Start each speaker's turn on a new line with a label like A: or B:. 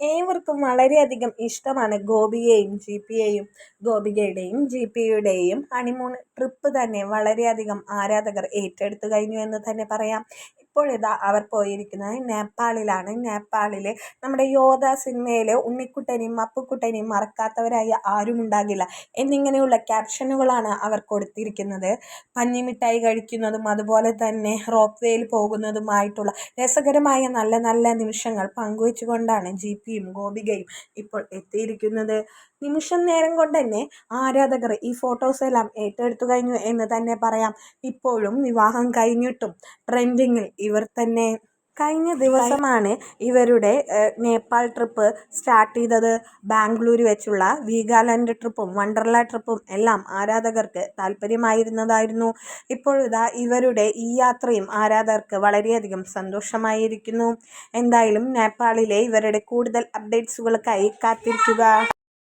A: ഏവർക്കും വളരെയധികം ഇഷ്ടമാണ് ഗോപികയും ജി പിയെയും ഗോപികയുടെയും ജി പിയുടെയും ഹണിമൂൺ ട്രിപ്പ് തന്നെ വളരെയധികം ആരാധകർ ഏറ്റെടുത്തു കഴിഞ്ഞു എന്ന് തന്നെ പറയാം. ഇപ്പോഴിതാ അവർ പോയിരിക്കുന്നത് നേപ്പാളിലാണ്. നേപ്പാളിൽ നമ്മുടെ യോധ സിനിമയിലെ ഉണ്ണിക്കുട്ടനെയും അപ്പുക്കുട്ടനെയും മറക്കാത്തവരായി ആരുമുണ്ടാകില്ല എന്നിങ്ങനെയുള്ള ക്യാപ്ഷനുകളാണ് അവർ കൊടുത്തിരിക്കുന്നത്. പഞ്ഞിമിഠായി കഴിക്കുന്നതും അതുപോലെ തന്നെ റോപ്പ് വേയിൽ പോകുന്നതുമായിട്ടുള്ള രസകരമായ നല്ല നല്ല നിമിഷങ്ങൾ പങ്കുവെച്ചുകൊണ്ടാണ് ജി പിയും ഗോപികയും ഇപ്പോൾ എത്തിയിരിക്കുന്നത്. നിമിഷം നേരം കൊണ്ട് തന്നെ ആരാധകർ ഈ ഫോട്ടോസ് എല്ലാം ഏറ്റെടുത്തു കഴിഞ്ഞു എന്ന് തന്നെ പറയാം. ഇപ്പോഴും വിവാഹം കഴിഞ്ഞിട്ടും ട്രെൻഡിങ്ങിൽ ഇവർ തന്നെ കഴിഞ്ഞ ദിവസമാണ് ഇവരുടെ നേപ്പാൾ ട്രിപ്പ് സ്റ്റാർട്ട് ചെയ്തത്. ബാംഗ്ലൂർ വെച്ചുള്ള വീഗാലാൻഡ് ട്രിപ്പും വണ്ടർല ട്രിപ്പും എല്ലാം ആരാധകർക്ക് താല്പര്യമായിരുന്നതായിരുന്നു. ഇപ്പോഴിതാ ഇവരുടെ ഈ യാത്രയും ആരാധകർക്ക് വളരെയധികം സന്തോഷമായിരിക്കുന്നു. എന്തായാലും നേപ്പാളിലെ ഇവരുടെ കൂടുതൽ അപ്ഡേറ്റ്സുകൾക്കായി കാത്തിരിക്കുക.